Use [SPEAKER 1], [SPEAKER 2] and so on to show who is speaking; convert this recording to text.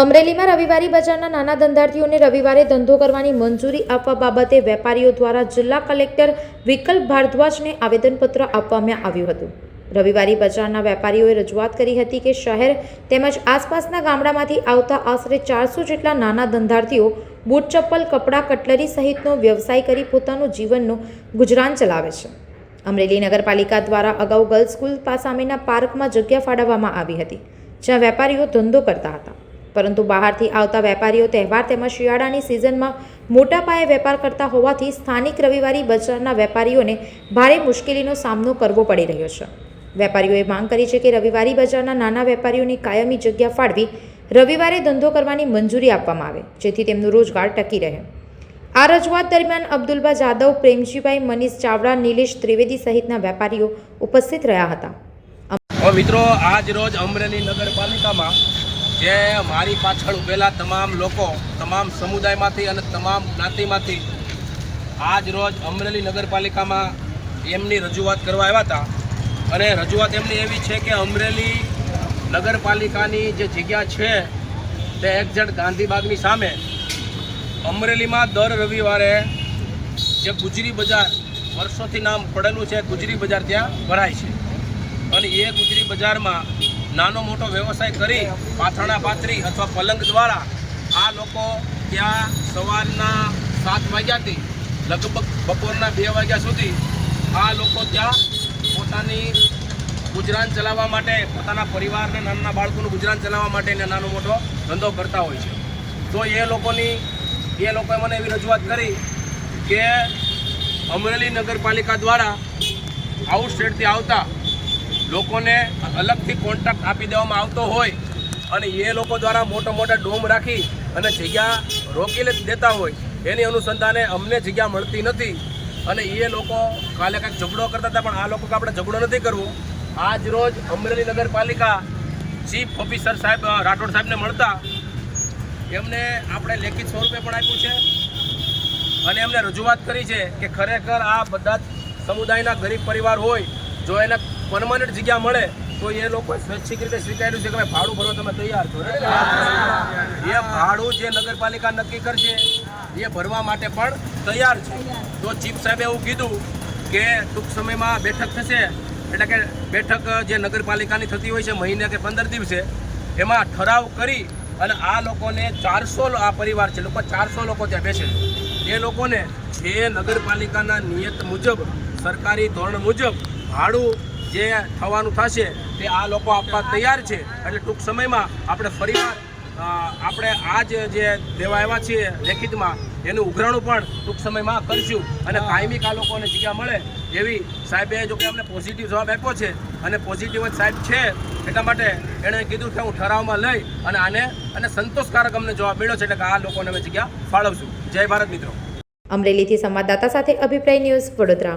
[SPEAKER 1] અમરેલીમાં રવિવારી બજારના નાના ધંધાર્થીઓને રવિવારે ધંધો કરવાની મંજૂરી આપવા બાબતે વેપારીઓ દ્વારા જિલ્લા કલેક્ટર વિકલ્પ ભારદ્વાજને આવેદનપત્ર આપવામાં આવ્યું હતું. રવિવારી બજારના વેપારીઓએ રજૂઆત કરી હતી કે શહેર તેમજ આસપાસના ગામડામાંથી આવતા આશરે ચારસો જેટલા નાના ધંધાર્થીઓ બૂટ ચપ્પલ, કપડાં, કટલરી સહિતનો વ્યવસાય કરી પોતાનું જીવનનું ગુજરાન ચલાવે છે. અમરેલી નગરપાલિકા દ્વારા અગાઉ ગર્લ્સ સ્કૂલ સામેના પાર્કમાં જગ્યા ફાળવવામાં આવી હતી, જ્યાં વેપારીઓ ધંધો કરતા હતા. પરંતુ બહારથી આવતા વેપારીઓ તહેવાર તેમજ શિયાળાની સિઝનમાં મોટા પાયે વેપાર કરતા હોવાથી સ્થાનિક રવિવારી બજારના વેપારીઓને ભારે મુશ્કેલીનો સામનો કરવો પડી રહ્યો છે. વેપારીઓએ માંગ કરી છે કે રવિવારી બજારના નાના વેપારીઓની કાયમી જગ્યા ફાળવી રવિવારે ધંધો કરવાની મંજૂરી આપવામાં આવે, જેથી તેમનો રોજગાર ટકી રહે. આ રજૂઆત દરમિયાન અબ્દુલબા જાદવ, પ્રેમજીભાઈ મનીષ ચાવડા, નિલેશ ત્રિવેદી સહિતના વેપારીઓ ઉપસ્થિત રહ્યા હતા.
[SPEAKER 2] મિત્રો, આજ રોજ અમરેલી નગરપાલિકામાં જે મારી પાછળ ઉભેલા તમામ લોકો, તમામ સમુદાયમાંથી અને તમામ જ્ઞાતિમાંથી આજ રોજ અમરેલી નગરપાલિકામાં એમની રજૂઆત કરવા આવ્યા હતા. અને રજૂઆત એમની એવી છે કે અમરેલી નગરપાલિકાની જે જગ્યા છે, તે એક્ઝેક્ટ ગાંધીબાગની સામે. અમરેલીમાં દર રવિવારે જે ગુજરી બજાર વર્ષોથી નામ પડેલું છે, ગુજરી બજાર ત્યાં ભરાય છે. અને એ ગુજરી બજારમાં નાનો મોટો વ્યવસાય કરી પાથરણા પાથરી અથવા પલંગ દ્વારા આ લોકો ત્યાં સવારના સાત વાગ્યાથી લગભગ બપોરના બે વાગ્યા સુધી આ લોકો ત્યાં પોતાની ગુજરાન ચલાવવા માટે, પોતાના પરિવારને નાના બાળકોનું ગુજરાન ચલાવવા માટે નાનો મોટો ધંધો કરતા હોય છે. તો એ લોકોની, એ લોકોએ મને એવી રજૂઆત કરી કે અમરેલી નગરપાલિકા દ્વારા આઉટસ્ટેટથી આવતા લોકોને અલગથી કોન્ટ્રાક્ટ આપી દેવામાં આવતો હોય અને એ લોકો દ્વારા મોટો મોટા ડોમ રાખી અને જગ્યા રોકી દેતા હોય. એની અનુસંધાને અમને જગ્યા મળતી નથી. અને એ લોકો કાલે કાંઈક ઝઘડો કરતા હતા, પણ આ લોકો આપણે ઝઘડો નથી કરવો. આજ રોજ અમરેલી નગરપાલિકા ચીફ ઓફિસર સાહેબ રાઠોડ સાહેબને મળતા. એમને આપણે લેખિત સ્વરૂપે પણ આપ્યું છે. અને એમને રજૂઆત કરી છે કે ખરેખર આ બધા જ સમુદાયના ગરીબ પરિવાર હોય, જો એને પરમાનન્ટ જગ્યા મળે, તો એ લોકો સ્વૈચ્છિક રીતે સ્વીકાર્યું છે કે ભાઈ ભાડું ભરવા તમે તૈયાર છો. એ ભાડું જે નગરપાલિકા નક્કી કરશે, એ ભરવા માટે પણ તૈયાર છે. તો ચીફ સાહેબે એવું કીધું કે ટૂંક સમયમાં બેઠક થશે. એટલે કે બેઠક જે નગરપાલિકાની થતી હોય છે, મહિને કે પંદર દિવસે, એમાં ઠરાવ કરી અને આ લોકોને ચારસો આ પરિવાર છે લોકો ચારસો લોકો ત્યાં બેસે છે. એ લોકોને જે નગરપાલિકાના નિયત મુજબ, સરકારી ધોરણ મુજબ ભાડું જે થવાનું થશે તે આ લોકો આપવા તૈયાર છે. એટલે ટૂંક સમયમાં આપણે ફરીવાર આપણે આ જ જે દેવા આવ્યા છીએ લેખિતમાં એનું ઉઘરાણું પણ ટૂંક સમયમાં કરીશું. અને કાયમિક આ લોકોને જગ્યા મળે એવી સાહેબે જો કે અમને પોઝિટિવ જવાબ આપ્યો છે. અને પોઝિટિવ જ સાહેબ છે એટલા માટે એણે કીધું કે હું ઠરાવમાં લઈ અને આને અને સંતોષકારક અમને જવાબ મળ્યો છે એટલે કે આ લોકોને અમે જગ્યા ફાળવશું. જય ભારત મિત્રો.
[SPEAKER 1] અમરેલીથી સંવાદદાતા સાથે અભિપ્રાય ન્યૂઝ વડોદરા.